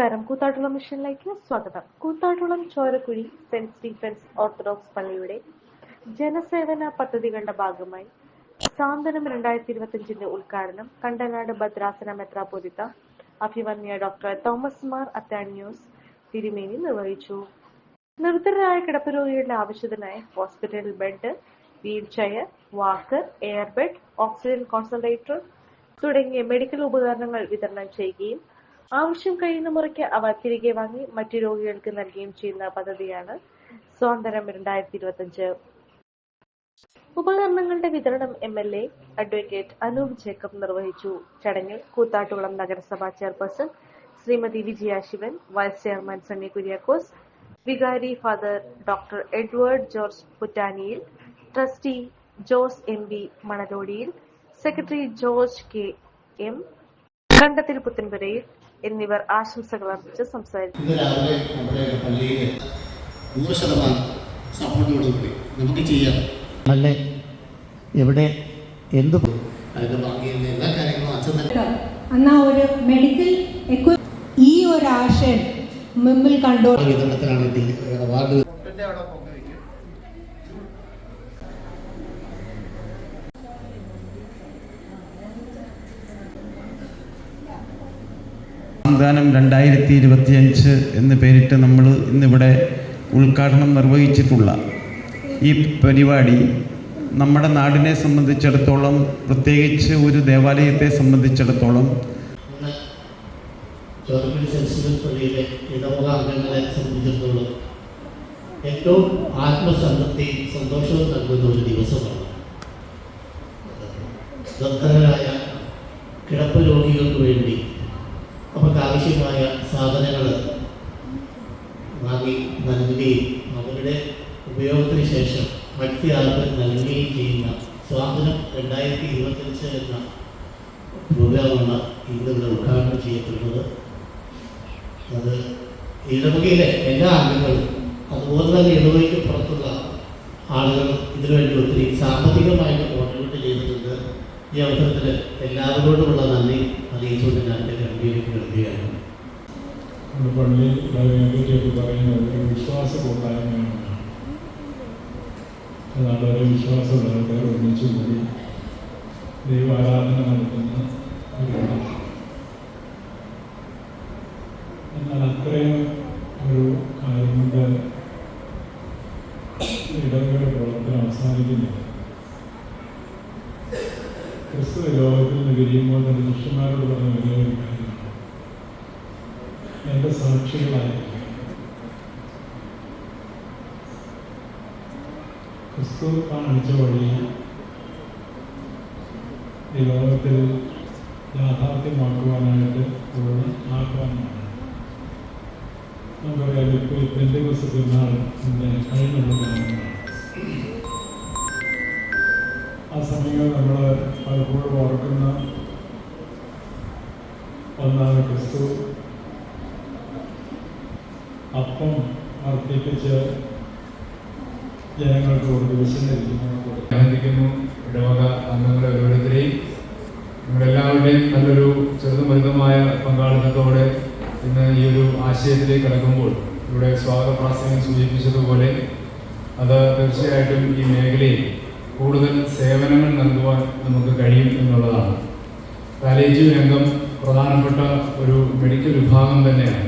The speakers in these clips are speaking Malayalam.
നമസ്കാരം. കൂത്താട്ടുളം മിഷനിലേക്ക് സ്വാഗതം. Koothattukulam Chorakuzhi saint Stephen's orthodox പള്ളിയുടെ ജനസേവന പദ്ധതികളുടെ ഭാഗമായി സാന്ത്വനം രണ്ടായിരത്തി ഇരുപത്തിയഞ്ചിന്റെ ഉദ്ഘാടനം കണ്ടനാട് ഭദ്രാസന മെത്രാപൊലിത്ത അഭിമന്യ ഡോക്ടർ തോമസ് മാർ അത്താന്യൂസ് തിരുമേനി നിർവഹിച്ചു. നിർദ്ധരായ കിടപ്പ് രോഗികളുടെ ആവശ്യത്തിനായി hospital bed wheelchair walker air bed oxygen concentrator തുടങ്ങിയ മെഡിക്കൽ ഉപകരണങ്ങൾ വിതരണം ചെയ്യുകയും ആവശ്യം കഴിയുന്ന മുറയ്ക്ക് അവ തിരികെ വാങ്ങി മറ്റു രോഗികൾക്ക് നൽകുകയും ചെയ്യുന്ന പദ്ധതിയാണ് സ്വാതന്ത്ര്യം രണ്ടായിരത്തി ഇരുപത്തിയഞ്ച് ഉപകരണങ്ങളുടെ വിതരണം M L A advocate Anoop Jacob നിർവഹിച്ചു. ചടങ്ങിൽ കൂത്താട്ടുകുളം നഗരസഭാ chairperson Shrimati Vijaya Sivan vice chairman Sunny Kuriakose വികാരി father doctor Edward George പുറ്റാനിയിൽ trustee Jose M B മണലോടിയിൽ secretary George K M കണ്ടത്തിൽ പുത്തൻപുരയിൽ എന്നിവർ ആശംസകൾ അർപ്പിച്ച് സംസാരിച്ചു നൂറ് ശതമാനം സപ്പോർട്ടോടുകൂടി നമുക്ക് ചെയ്യാം. അല്ലേ? എവിടെ? എന്ത്? അതിന് ബാക്കിയുള്ള എല്ലാ കാര്യങ്ങളും അച്ഛൻ തന്നെ എന്നാ ഒരു മെഡിക്കൽ ഈ ഒരു ആശയം മുമ്പിൽ കണ്ടോ വിതരണത്തിലാണ് അവാർഡ് വാഗ്ദാനം രണ്ടായിരത്തി ഇരുപത്തിയഞ്ച് എന്ന് പേരിട്ട് നമ്മൾ ഇന്നിവിടെ ഉദ്ഘാടനം നിർവഹിച്ചിട്ടുള്ള ഈ പരിപാടി നമ്മുടെ നാടിനെ സംബന്ധിച്ചിടത്തോളം പ്രത്യേകിച്ച് ഒരു ദേവാലയത്തെ സംബന്ധിച്ചിടത്തോളം ചോരക്കുടി സെൻസിബിൾ പള്ളിയിലെ ഇടവക അംഗങ്ങളെ സംബന്ധിച്ചിടത്തോളം ഏറ്റവും ആത്മസംതൃപ്തി സന്തോഷവും നൽകുന്ന ഒരു ദിവസമാണ്. ദുർഘടരായ കിടപ്പ് രോഗികൾക്ക് വേണ്ടി ആവശ്യമായ സാധനങ്ങൾ വാങ്ങി നൽകുകയും അവരുടെ ഉപയോഗത്തിന് ശേഷം മറ്റൊരാൾക്ക് നൽകുകയും ചെയ്യുന്ന സ്വാതന്ത്ര്യം രണ്ടായിരത്തി ഇരുപത്തഞ്ച് എന്ന പ്രോഗ്രാമാണ് ഇന്നിവിടെ ഉദ്ഘാടനം ചെയ്യപ്പെടുന്നത്. അത് ഇടവകയിലെ എല്ലാ അംഗങ്ങളും അതുപോലെ തന്നെ ഇടവകയ്ക്ക് പുറത്തുള്ള ആളുകൾ ഇതിനുവേണ്ടി ഒത്തിരി സാമ്പത്തികമായിട്ട് കോൺട്രിബ്യൂട്ട് ചെയ്തിട്ടുണ്ട്. ഈ അവസരത്തിൽ എല്ലാവരോടുമുള്ള നന്ദി അറിയിച്ചുകൊണ്ട് ഞാൻ കമ്പിയിലേക്ക് നൽകുകയാണ് നമ്മുടെ പള്ളി പറ്റിയൊക്കെ പറയുന്നത് ഒരു വിശ്വാസ കൂട്ടായ്മയാണ് അതാണ് ഒരു വിശ്വാസമുള്ളവർക്ക് ഒന്നിച്ചു കൂടി ദൈവാരാധന നടത്തുന്ന ഒരു. എന്നാൽ അത്രയും ഒരു കാര്യങ്ങളുടെ ഇടവകയുടെ പ്രവർത്തനം അവസാനിക്കുന്നില്ല. ക്രിസ്തു ലോകത്തിൽ നിന്ന് വിരിയുമ്പോൾ തന്നെ ശിഷ്യന്മാരോട് പറഞ്ഞ എന്റെ സാക്ഷികളായിരിക്കും ക്രിസ്തു കാണിച്ച വഴി ഈ ലോകത്തിൽ യാഥാർത്ഥ്യമാക്കുവാനായിട്ട് ഉള്ള ആഹ്വാനമാണ് നമുക്കറിയാം ഇപ്പോൾ എന്റെ പെരുന്നാൾ ഇന്ന് കഴിഞ്ഞുള്ള ദിനങ്ങളാണ് ആ സമയങ്ങളിൽ നമ്മൾ പലപ്പോഴും ഓർക്കുന്ന ഒന്നാണ് ക്രിസ്തു. അപ്പം വർദ്ധിപ്പിച്ച് ജനങ്ങൾക്ക് കൊടുത്തു. അഭിനന്ദിക്കുന്നു ഇടവക അംഗങ്ങളെ ഓരോരുത്തരെയും നിങ്ങളെല്ലാവരുടെയും നല്ലൊരു ചെറുതും വലുതുമായ പങ്കാളിത്തത്തോടെ ഇന്ന് ഈ ഒരു ആശയത്തിലേക്ക് കടക്കുമ്പോൾ ഇവിടെ സ്വാഗത സൂചിപ്പിച്ചതുപോലെ അത് തീർച്ചയായിട്ടും ഈ മേഖലയിൽ കൂടുതൽ സേവനങ്ങൾ നൽകുവാൻ നമുക്ക് കഴിയും എന്നുള്ളതാണ്. പാലേജീവ് രംഗം പ്രധാനപ്പെട്ട ഒരു മെഡിക്കൽ വിഭാഗം തന്നെയാണ്.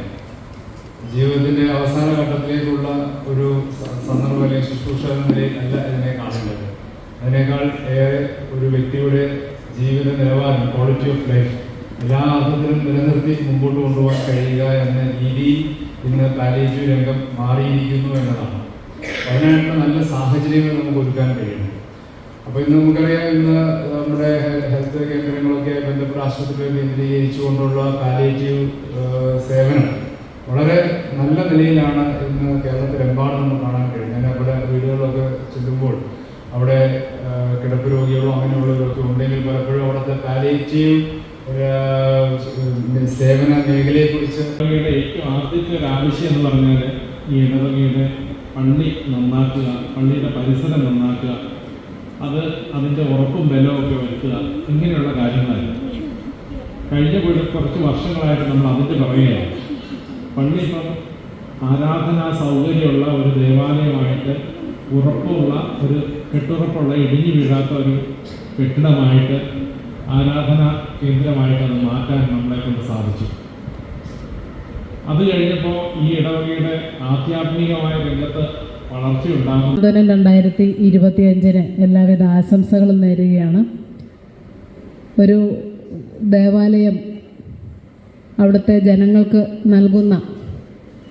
ജീവിതത്തിന്റെ അവസാന ഘട്ടത്തിലേക്കുള്ള ഒരു സന്ദർഭം അല്ലെങ്കിൽ ശുശ്രൂഷ എന്ന നിലയിൽ അല്ല ഇതിനെ കാണേണ്ടത്. അതിനേക്കാൾ ഏറെ ഒരു വ്യക്തിയുടെ ജീവിത നിലവാരം ക്വാളിറ്റി ഓഫ് ലൈഫ് എല്ലാ അർത്ഥത്തിലും നിലനിർത്തി മുമ്പോട്ട് കൊണ്ടുപോകാൻ കഴിയുക എന്ന രീതിയിൽ ഇന്ന് പാലേറ്റീവ് രംഗം മാറിയിരിക്കുന്നു എന്നതാണ്. അതിനായിട്ടുള്ള നല്ല സാഹചര്യങ്ങൾ നമുക്ക് ഒരുക്കാൻ കഴിയണം. അപ്പോൾ ഇന്ന് നമുക്കറിയാം ഇന്ന് നമ്മുടെ ഹെൽത്ത് കേന്ദ്രങ്ങളൊക്കെ ബന്ധപ്പെട്ട ആശുപത്രികൾ കേന്ദ്രീകരിച്ചുകൊണ്ടുള്ള പാലിയേറ്റീവ് സേവനം വളരെ നല്ല നിലയിലാണ് ഇന്ന് കേരളത്തിലെമ്പാടും നമുക്ക് കാണാൻ കഴിയും ഞാൻ അവിടെ വീടുകളിലൊക്കെ ചെല്ലുമ്പോൾ അവിടെ കിടപ്പ് രോഗികളോ അങ്ങനെയുള്ളവരൊക്കെ ഉണ്ടെങ്കിൽ പലപ്പോഴും അവിടുത്തെ പാലേറ്റീവ് സേവന മേഖലയെ കുറിച്ച് ഏറ്റവും ആദ്യത്തെ ഒരു ആവശ്യം എന്ന് പറഞ്ഞാൽ ഈ ഇടവകയുടെ പള്ളി നന്നാക്കുക പള്ളിയുടെ പരിസരം നന്നാക്കുക അത് അതിന്റെ ഉറപ്പും ബലവും ഒക്കെ വരുത്തുക ഇങ്ങനെയുള്ള കാര്യങ്ങളായിരുന്നു. കഴിഞ്ഞ കുറച്ച് വർഷങ്ങളായിട്ട് നമ്മൾ അതിന്റെ പറയുകയാണ് പള്ളി ആരാധനാ സൗകര്യമുള്ള ഒരു ദേവാലയമായിട്ട് ഉറപ്പുള്ള ഒരു കെട്ടുറപ്പുള്ള ഇടിഞ്ഞു വീഴാത്ത ഒരു കെട്ടിടമായിട്ട് ആരാധനാ കേന്ദ്രമായിട്ട് അത് മാറ്റാൻ നമ്മളെ കൊണ്ട് സാധിച്ചു. അത് കഴിഞ്ഞപ്പോൾ ഈ ഇടവകയുടെ ആധ്യാത്മികമായ രംഗത്ത് വളർച്ചയുണ്ടാകും രണ്ടായിരത്തി രണ്ടായിരത്തി ഇരുപത്തിയഞ്ചിന് എല്ലാവിധ ആശംസകളും നേരുകയാണ്. ഒരു ദേവാലയം അവിടുത്തെ ജനങ്ങൾക്ക് നൽകുന്ന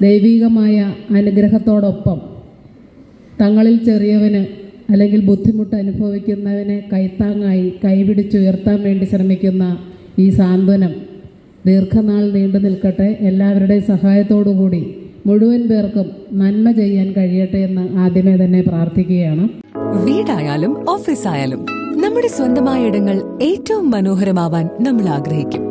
ദൈവികമായ അനുഗ്രഹത്തോടൊപ്പം തങ്ങളിൽ ചെറിയവന് അല്ലെങ്കിൽ ബുദ്ധിമുട്ട് അനുഭവിക്കുന്നവനെ കൈത്താങ്ങായി കൈപിടിച്ചുയർത്താൻ വേണ്ടി ശ്രമിക്കുന്ന ഈ സാന്ത്വനം ദീർഘനാൾ നീണ്ടു നിൽക്കട്ടെ. എല്ലാവരുടെയും സഹായത്തോടു കൂടി മുഴുവൻ പേർക്കും നന്മ ചെയ്യാൻ കഴിയട്ടെ എന്ന് ആദ്യമേ തന്നെ പ്രാർത്ഥിക്കുകയാണ്. വീടായാലും ഓഫീസായാലും നമ്മുടെ സ്വന്തമായ ഇടങ്ങൾ ഏറ്റവും മനോഹരമാവാൻ നമ്മൾ ആഗ്രഹിക്കും.